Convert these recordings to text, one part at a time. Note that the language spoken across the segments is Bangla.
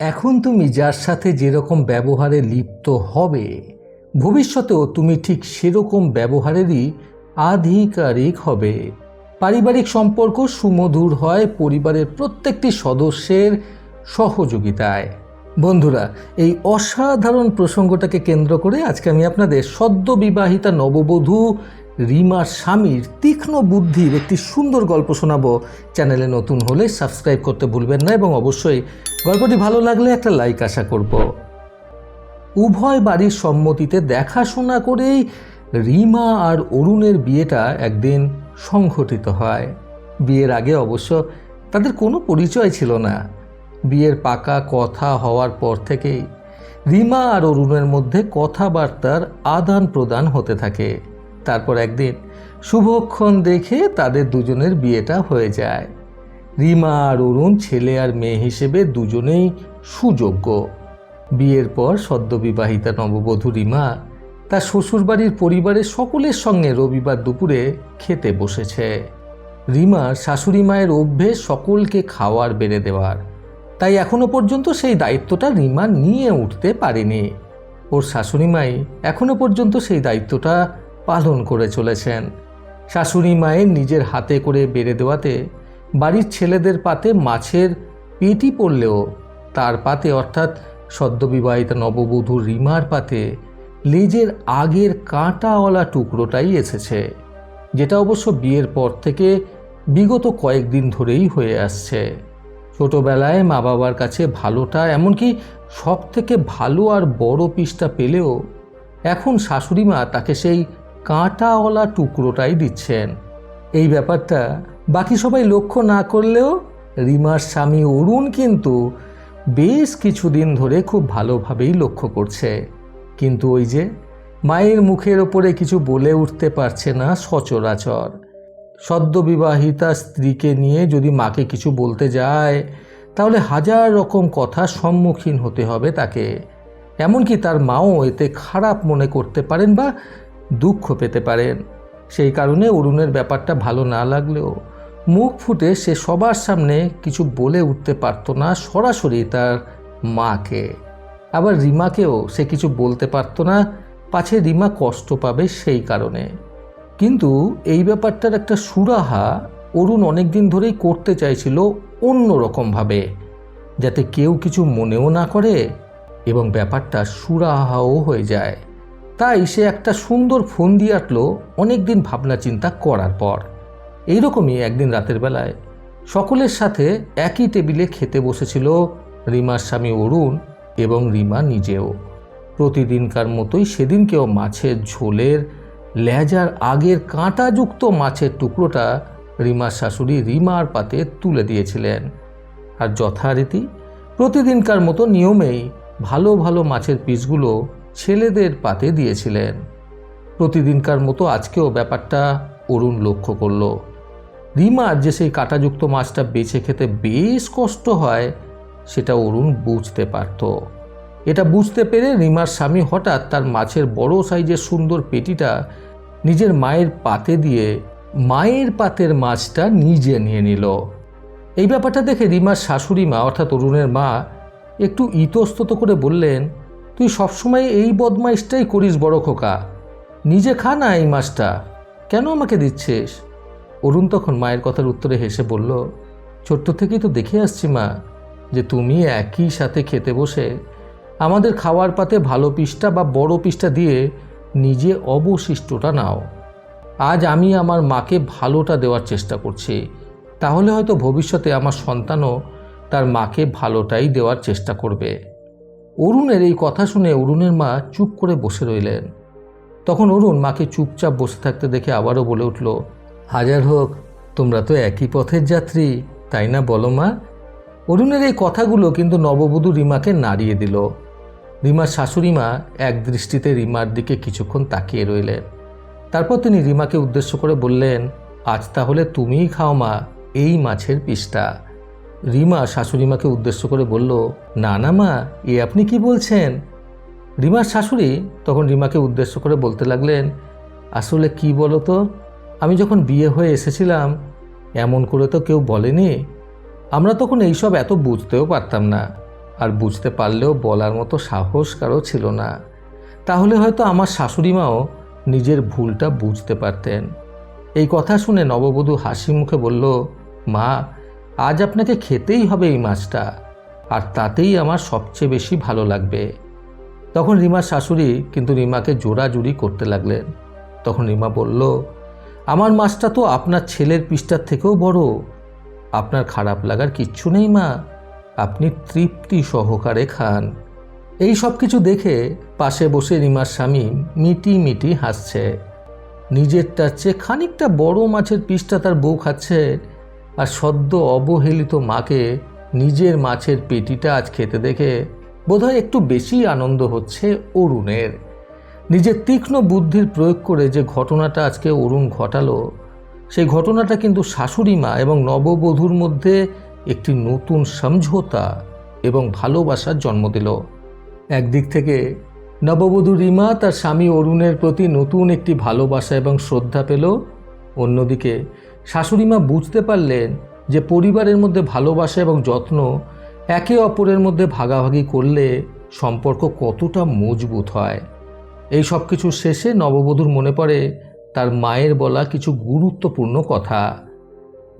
এখন তুমি যার সাথে যেরকম ব্যবহারে লিপ্ত হবে, ভবিষ্যতেও তুমি ঠিক সেরকম ব্যবহারেরই আধিকারিক হবে। পারিবারিক সম্পর্ক সুমধুর হয় পরিবারের প্রত্যেকটি সদস্যের সহযোগিতায়। বন্ধুরা, এই অসাধারণ প্রসঙ্গটাকে কেন্দ্র করে আজকে আমি আপনাদের সদ্য বিবাহিতা নববধূ রিমার স্বামীর তীক্ষ্ণ বুদ্ধির একটি সুন্দর গল্প শোনাবো। চ্যানেলে নতুন হলে সাবস্ক্রাইব করতে ভুলবেন না এবং অবশ্যই গল্পটি ভালো লাগলে একটা লাইক আশা করব। উভয় বাড়ির সম্মতিতে দেখাশোনা করেই রিমা আর অরুণের বিয়েটা একদিন সংঘটিত হয়। বিয়ের আগে অবশ্য তাদের কোনো পরিচয় ছিল না। বিয়ের পাকা কথা হওয়ার পর থেকেই রিমা আর অরুণের মধ্যে কথাবার্তার আদান প্রদান হতে থাকে। তারপর একদিন শুভক্ষণ দেখে তাদের দুজনের বিয়েটা হয়ে যায়। রিমা আর অরুণ ছেলে আর মেয়ে হিসেবে দুজনেই সুযোগ্য। বিয়ের পর সদ্যবিবাহিতা নববধূ রিমা তার শ্বশুরবাড়ির পরিবারের সকলের সঙ্গে রবিবার দুপুরে খেতে বসেছে। রিমার শাশুড়ি মায়ের অভ্যেস সকলকে খাওয়ার বেড়ে দেওয়ার। তাই এখনও পর্যন্ত সেই দায়িত্বটা রিমা নিয়ে উঠতে পারেনি। ওর শাশুড়ি মাই এখনও পর্যন্ত সেই দায়িত্বটা পালন করে চলেছেন। শাশুড়ি মায়ের নিজের হাতে করে বেড়ে দেওয়াতে বাড়ির ছেলেদের পাতে মাছের পেটি পড়লেও তার পাতে অর্থাৎ সদ্যবিবাহিতা নববধূ রিমার পাতে লেজের আগের কাঁটাওয়ালা টুকরোটাই এসেছে, যেটা অবশ্য বিয়ের পর থেকে বিগত কয়েকদিন ধরেই হয়ে আসছে। ছোটবেলায় মা বাবার কাছে ভালোটা এমনকি সব থেকে ভালো আর বড় পিসটা পেলেও এখন শাশুড়ি মা তাকে সেই কাঁটাওয়ালা টুকরোটাই দিচ্ছেন। এই ব্যাপারটা বাকি সবাই লক্ষ্য না করলেও রিমার স্বামী অরুণ কিন্তু বেশ কিছুদিন ধরে খুব ভালোভাবেই লক্ষ্য করছে। কিন্তু ওই যে মায়ের মুখের ওপরে কিছু বলে উঠতে পারছে না সচরাচর। সদ্যবিবাহিতা স্ত্রীকে নিয়ে যদি মাকে কিছু বলতে যায়, তাহলে হাজার রকম কথা সম্মুখীন হতে হবে তাকে। এমনকি তার মাও এতে খারাপ মনে করতে পারেন বা দুঃখ পেতে পারেন সেই কারণে অরুণের ব্যাপারটা ভালো না লাগলেও মুখ ফুটে সে সবার সামনে কিছু বলে উঠতে পারতো না সরাসরি তার মাকে। আবার রিমাকেও সে কিছু বলতে পারতো না, পাছে রিমা কষ্ট পাবে সেই কারণে। কিন্তু এই ব্যাপারটার একটা সুরাহা অরুণ অনেক দিন ধরেই করতে চাইছিল অন্য রকমভাবে যাতে কেউ কিছু মনেও না করে এবং ব্যাপারটা সুরাহাও হয়ে যায়। তাই সে একটা সুন্দর ফোন দিয়ে আটলো অনেক দিন ভাবনা চিন্তা করার পর। এইরকমই একদিন রাতের বেলায় সকলের সাথে একই টেবিলে খেতে বসেছিল রিমার স্বামী অরুণ এবং রিমা নিজেও। প্রতিদিনকার মতোই সেদিনকেও মাছের ঝোলের লেজার আগের কাঁটাযুক্ত মাছের টুকরোটা রিমার শাশুড়ি রিমার পাতে তুলে দিয়েছিলেন। আর যথারীতি প্রতিদিনকার মতো নিয়মেই ভালো ভালো মাছের পিসগুলো ছেলেদের পাতে দিয়েছিলেন। প্রতিদিনকার মতো আজকেও ব্যাপারটা অরুণ লক্ষ্য করল। রিমার যে সেই কাঁটাযুক্ত মাছটা বেছে খেতে বেশ কষ্ট হয়, সেটা অরুণ বুঝতে পারত। এটা বুঝতে পেরে রিমার স্বামী হঠাৎ তার মাছের বড় সাইজের সুন্দর পেটিটা নিজের মায়ের পাতে দিয়ে মায়ের পাতের মাছটা নিজে নিয়ে নিল। এই ব্যাপারটা দেখে রিমার শাশুড়ি মা, অর্থাৎ অরুণের মা, একটু ইতস্তত করে বললেন তুই সবসময় এই বদমাইশটাই করিস বড় খোকা। নিজে খা না এই মাছটা। কেন আমাকে দিচ্ছিস? অরুণ তখন মায়ের কথার উত্তরে হেসে বলল, ছোট্ট থেকেই তো দেখে আসছি মা, যে তুমি একই সাথে খেতে বসে আমাদের খাওয়ার পাতে ভালো পিসটা বা বড় পিসটা দিয়ে নিজে অবশিষ্টটা নাও। আজ আমি আমার মাকে ভালোটা দেওয়ার চেষ্টা করছি। তাহলে হয়তো ভবিষ্যতে আমার সন্তানও তার মাকে ভালোটাই দেওয়ার চেষ্টা করবে। অরুণের এই কথা শুনে অরুণের মা চুপ করে বসে রইলেন। তখন অরুণ মাকে চুপচাপ বসে থাকতে দেখে আবারও বলে উঠল, হাজার হোক, তোমরা তো একই পথের যাত্রী, তাই না বলো মা? অরুণের এই কথাগুলো কিন্তু নববধূ রিমাকে নাড়িয়ে দিল। রিমার শাশুড়ি মা এক দৃষ্টিতে রিমার দিকে কিছুক্ষণ তাকিয়ে রইলেন। তারপর তিনি রিমাকে উদ্দেশ্য করে বললেন, আজ তাহলে তুমিই খাও মা, এই মাছের পিসটা। রিমা শাশুড়িমাকে উদ্দেশ্য করে বলল, না না মা, এ আপনি কি বলছেন? রিমার শাশুড়ি তখন রিমাকে উদ্দেশ্য করে বলতে লাগলেন, আসলে কি বলো তো আমি যখন বিয়ে হয়ে এসেছিলাম, এমন করে তো কেউ বলেনি। আমরা তখন এইসব এত বুঝতেও পারতাম না, আর বুঝতে পারলেও বলার মতো সাহস কারও ছিল না। তাহলে হয়তো আমার শাশুড়িমাও নিজের ভুলটা বুঝতে পারতেন। এই কথা শুনে নববধূ হাসি মুখে বলল, মা আজ আপনাকে খেতেই হবে এই মাছটা, আর তাতেই আমার সবচেয়ে বেশি ভালো লাগবে। তখন রিমার শাশুড়ি কিন্তু রিমাকে জোরাজুরি করতে লাগলেন। তখন রিমা বলল, আমার মাছটা তো আপনার ছেলের পিসটার থেকেও বড়। আপনার খারাপ লাগার কিচ্ছু নেই মা। আপনি তৃপ্তি সহকারে খান। এই সব কিছু দেখে পাশে বসে রিমার স্বামী মিটি মিটি হাসছে। নিজেরটার চেয়ে খানিকটা বড় মাছের পিসটা তার বউ খাচ্ছে আর সদ্য অবহেলিত মাকে নিজের মাছের পেটিটা আজ খেতে দেখে বোধহয় একটু বেশি আনন্দ হচ্ছে অরুণের। নিজের তীক্ষ্ণ বুদ্ধির প্রয়োগ করে যে ঘটনাটা আজকে অরুণ ঘটালো সেই ঘটনাটা কিন্তু শাশুড়ি মা এবং নববধূর মধ্যে একটি নতুন সমঝোতা এবং ভালোবাসার জন্ম দিল। একদিক থেকে নববধূ রিমা তার স্বামী অরুণের প্রতি নতুন একটি ভালোবাসা এবং শ্রদ্ধা পেল, অন্যদিকে শাশুড়িমা বুঝতে পারলেন যে পরিবারের মধ্যে ভালোবাসা এবং যত্ন একে অপরের মধ্যে ভাগাভাগি করলে সম্পর্ক কতটা মজবুত হয়। এই সব কিছু শেষে নববধূর মনে পড়ে তার মায়ের বলা কিছু গুরুত্বপূর্ণ কথা,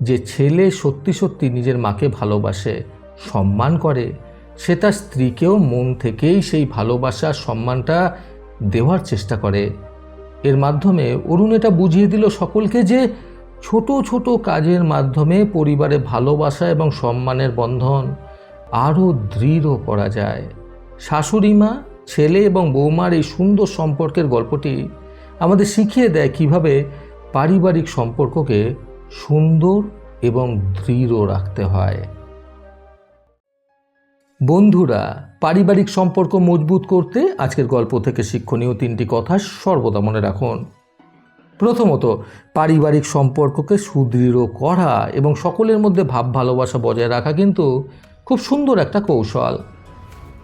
যে ছেলে সত্যি সত্যি নিজের মাকে ভালোবাসে, সম্মান করে, সে তার স্ত্রীকেও মন থেকেই সেই ভালোবাসা, সম্মানটা দেওয়ার চেষ্টা করে। এর মাধ্যমে অরুণ এটা বুঝিয়ে দিল সকলকে যে ছোট ছোট কাজের মাধ্যমে পরিবারে ভালোবাসা এবং সম্মানের বন্ধন আরও দৃঢ় করা যায়। শাশুড়ি মা, ছেলে এবং বৌমার এই সুন্দর সম্পর্কের গল্পটি আমাদের শিখিয়ে দেয় কীভাবে পারিবারিক সম্পর্ককে সুন্দর এবং দৃঢ় রাখতে হয়। বন্ধুরা, পারিবারিক সম্পর্ক মজবুত করতে আজকের গল্প থেকে শিক্ষণীয় তিনটি কথা সর্বদা মনে রাখুন। প্রথমত, পারিবারিক সম্পর্ককে সুদৃঢ় করা এবং সকলের মধ্যে ভাব ভালোবাসা বজায় রাখা কিন্তু খুব সুন্দর একটা কৌশল।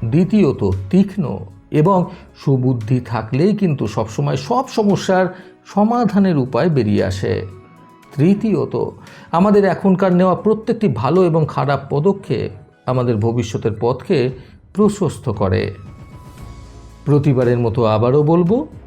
দ্বিতীয়ত, তীক্ষ্ণ এবং সুবুদ্ধি থাকলেই কিন্তু সবসময় সব সমস্যার সমাধানের উপায় বেরিয়ে আসে। তৃতীয়ত, আমাদের এখনকার নেওয়া প্রত্যেকটি ভালো এবং খারাপ পদক্ষেপ আমাদের ভবিষ্যতের পথকে প্রশস্ত করে। প্রতিবারের মতো আবারও বলব